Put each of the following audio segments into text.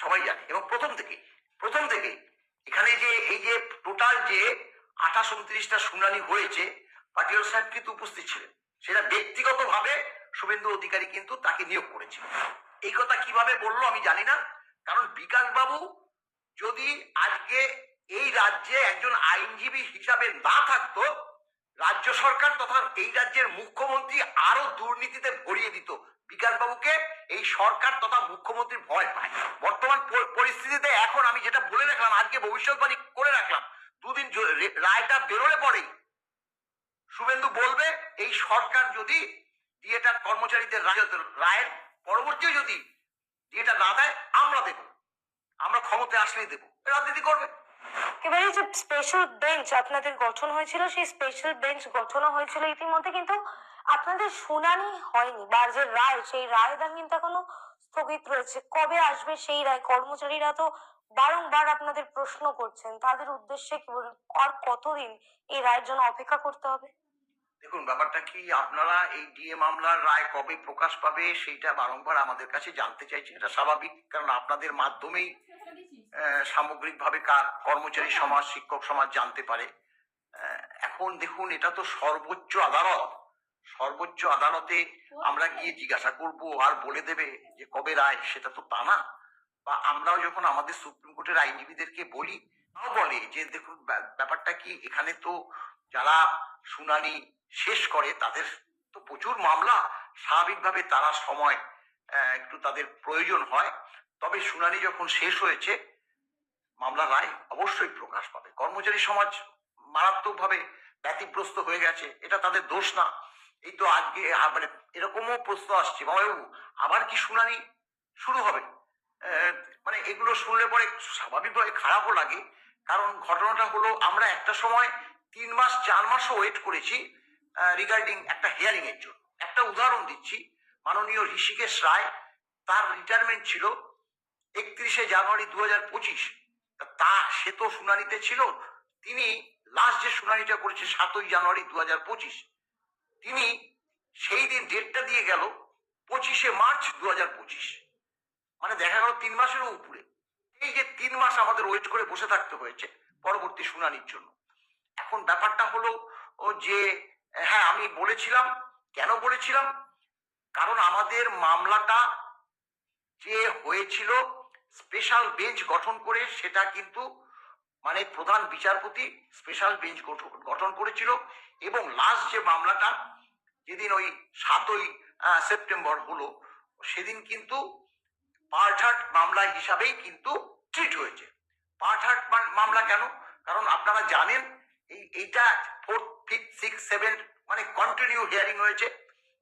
সবাই জানে। এবং প্রথম থেকে প্রথম থেকে এখানে যে, এই যে টোটাল যে আঠাশ উনত্রিশটা শুনানি হয়েছে, পাটিয়াল সাহেব কিন্তু উপস্থিত ছিলেন। সেটা ব্যক্তিগতভাবে শুভেন্দু অধিকারী কিন্তু তাকে নিয়োগ করেছিল। এই কথা কীভাবে বলল আমি জানি না, কারণ বিকাশ বাবু যদি আজকে এই রাজ্যে একজন আইনজীবী হিসাবে না থাকতো, রাজ্য সরকার তথা এই রাজ্যের মুখ্যমন্ত্রী আরও দুর্নীতিতে ভরিয়ে দিত। বিকাশ বাবুকে এই সরকার তথা মুখ্যমন্ত্রী ভয় পায়। বর্তমান পরিস্থিতিতে এখন আমি যেটা বলে রাখলাম, আজকে ভবিষ্যৎবাণী করে রাখলাম, দুদিন রায়টা বেরোলে পরেই শুভেন্দু বলবে, এই সরকার যদি ডিএটা কর্মচারীদের রায়- রায়ের পরবর্তী যদি ডিএটা না দেয়, আমরা দেব। আমরা ক্ষমতায় আসলেই দেবো। রাজনীতি করবে। এবারে যে স্পেশাল বেঞ্চ আপনাদের গঠন হয়েছিল, সেই স্পেশাল বেঞ্চ গঠনও হয়েছিল ইতিমধ্যে, কিন্তু আপনাদের শুনানি হয়নি বা যে রায়, সেই রায়দান কিন্তু এখনও স্থগিত রয়েছে। কবে আসবে সেই রায়? কর্মচারীরা তো বারংবার আপনাদের প্রশ্ন করছেন। তাদের উদ্দেশ্যে কি বলুন, আর কতদিন এই রায়ের জন্য অপেক্ষা করতে হবে? দেখুন, ব্যাপারটা কি, আপনারা এই ডিএ মামলার রায় কবে প্রকাশ পাবে সেইটা বারংবার আমাদের কাছে জানতে চাইছেন। এটা স্বাভাবিক, কারণ আপনাদের মাধ্যমেই সামগ্রিকভাবে কর্মচারী সমাজ, শিক্ষক সমাজ জানতে পারে। এখন দেখুন, এটা তো সর্বোচ্চ আদালত। সর্বোচ্চ আদালতে আমরা গিয়ে জিজ্ঞাসা করব, আর বলে দেবে যে কবে রায়, সেটা তো তা না। বা আমরাও যখন আমাদের সুপ্রিম কোর্টের আইনজীবীদেরকে বলি, তাও বলে যে দেখুন ব্যাপারটা কি, এখানে তো যারা শুনানি শেষ করে, তাদের তো প্রচুর মামলা, স্বাভাবিকভাবে তারা সময় একটু তাদের প্রয়োজন হয়। তবে শুনানি যখন শেষ হয়েছে মামলার রায় অবশ্যই প্রকাশ পাবে। কর্মচারী সমাজ মারাত্মকভাবে ব্যতিগ্রস্ত হয়ে গেছে, এটা তাদের দোষ না। এই তো আজকে মানে এরকমও প্রশ্ন আসছে। বাবু আবার কি শুনানি শুরু হবে? মানে এগুলো শুনলে পরে স্বাভাবিকভাবে খারাপও লাগে, কারণ ঘটনাটা হলো আমরা একটা সময় তিন মাস, চার মাসও ওয়েট করেছি রিগার্ডিং একটা হিয়ারিং এর জন্য। একটা উদাহরণ দিচ্ছি, মাননীয় ঋষিকেশ রায়, তার রিটায়ারমেন্ট ছিল একত্রিশে জানুয়ারি দু হাজার পঁচিশ। তা সে তো শুনানিতে ছিল, তিনি লাস্ট যে শুনানিটা করেছে সাতই জানুয়ারি দু হাজার পঁচিশ। তিনি সেই দিন ডেটটা দিয়ে গেল পঁচিশে মার্চ দু হাজার পঁচিশ। মানে দেখা গেল তিন মাসেরও উপরে। এই যে তিন মাস আমাদের ওয়েট করে বসে থাকতে হয়েছে পরবর্তী শুনানির জন্য। এখন ব্যাপারটা হলো যে হ্যাঁ আমি বলেছিলাম, কেন বলেছিলাম? কারণ আমাদের মামলাটা যে হয়েছিল স্পেশাল বেঞ্চ গঠন করে সেটা কিন্তু মানে প্রধান বিচারপতি স্পেশাল বেঞ্চ গঠন করেছিল এবং লাস্ট যে মামলাটা যেদিন ওই সাতই সেপ্টেম্বর হলো, সেদিন কিন্তু পার্টহার্ট মামলা হিসাবেই কিন্তু ট্রিট হয়েছে। পার্টহার্ট মামলা কেন? কারণ আপনারা জানেন, এই, এইটা ফোর্থ ফিফথ সিক্স সেভেন মানে কন্টিনিউ হিয়ারিং হয়েছে।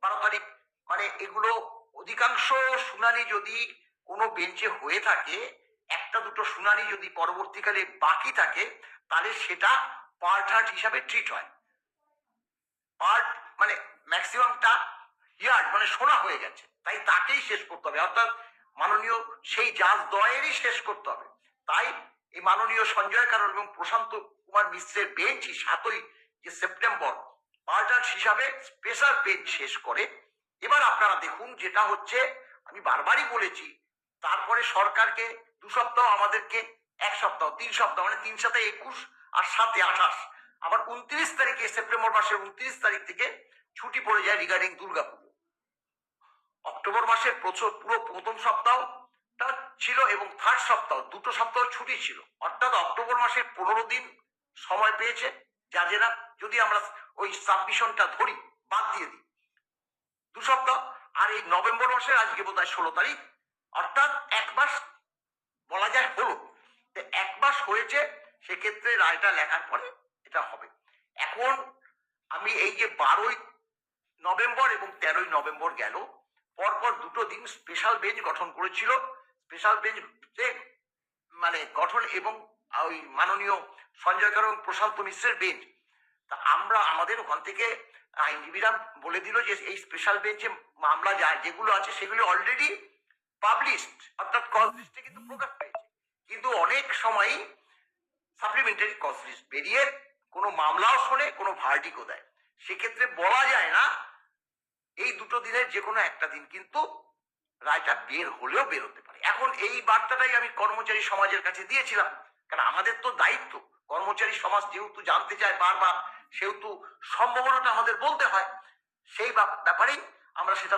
বারো তারিখ মানে এগুলো অধিকাংশ শুনানি যদি কোনো বেঞ্চে হয়ে থাকে একটা দুটো শুনানি যদি পরবর্তীকালে বাকি থাকে, তাহলে সেটা পার্ট হার্ট হিসাবে ট্রিট হয়। পার্ট মানে ম্যাক্সিমামটা ইয়ার্ড মানে শোনা হয়ে গেছে। তাই তাকেই শেষ করতে হবে। অর্থাৎ মাননীয় সেই জাজ দয়েরই শেষ করতে হবে। তাই এই মাননীয় সঞ্জয় কারণ এবং প্রশান্ত কুমার মিশ্রের বেঞ্চই সাতই যে সেপ্টেম্বর পার্টার হিসাবে স্পেশাল বেঞ্চ শেষ করে। এবার আপনারা দেখুন, যেটা হচ্ছে, আমি বারবারই বলেছি তারপরে সরকারকে দু সপ্তাহ, আমাদেরকে এক সপ্তাহ, তিন সপ্তাহ মানে তিন সাথে একুশ আর সাতে আঠাশ। আবার উনত্রিশ তারিখে, সেপ্টেম্বর মাসের উনত্রিশ তারিখ থেকে ছুটি পড়ে যায় রিগার্ডিং দুর্গাপুজো। অক্টোবর মাসের প্রচুর পুরো প্রথম সপ্তাহটা ছিল এবং থার্ড সপ্তাহ, দুটো সপ্তাহ ছুটি ছিল। অর্থাৎ অক্টোবর মাসের পনেরো দিন সময় পেয়েছে, যা জাজেরা যদি আমরা ওই সাবমিশনটা ধরি, বাদ দিয়ে দিই। দু সপ্তাহ, আর এই নভেম্বর মাসের আজকে বোধ হয় ষোলো তারিখ অর্থাৎ এক মাস বলা যায় হলো। এক মাস হয়েছে, সেক্ষেত্রে রায়টা লেখার পরে এটা হবে। এখন আমি এই যে বারোই নভেম্বর এবং তেরোই নভেম্বর গেল, পরপর দুটো দিন স্পেশাল বেঞ্চ গঠন করেছিল। স্পেশাল বেঞ্চ মানে গঠন এবং ওই মাননীয় সঞ্জয় কর এবং প্রশান্ত মিশ্রের বেঞ্চ তা আমরা আমাদের ওখান থেকে আইনজীবীরা বলে দিল যে এই স্পেশাল বেঞ্চে মামলা যায় যেগুলো আছে সেগুলো অলরেডি পাবলিশড অর্থাৎ কজ লিস্টে কিন্তু প্রকাশ পেয়েছে। কিন্তু অনেক সময়ই সাপ্লিমেন্টারি কজ লিস্ট বেরিয়ে কোনো মামলাও শোনে, কোনো ভার্ডিকও দেয়। সেক্ষেত্রে বলা যায় না, এই দুটো দিনের যে কোনো একটা দিন কিন্তু রায়টা বের হলেও বেরোতে পারে। এখন এই বার্তাটাই আমি কর্মচারী সমাজের কাছে দিয়েছিলাম, কারণ আমাদের তো দায়িত্ব। কর্মচারী সমাজ যেহেতু জানতে চায় বারবার, সেহেতু সম্ভাবনাটা আমাদের বলতে হয়। সেই ব্যাপারেই আমরা সেটা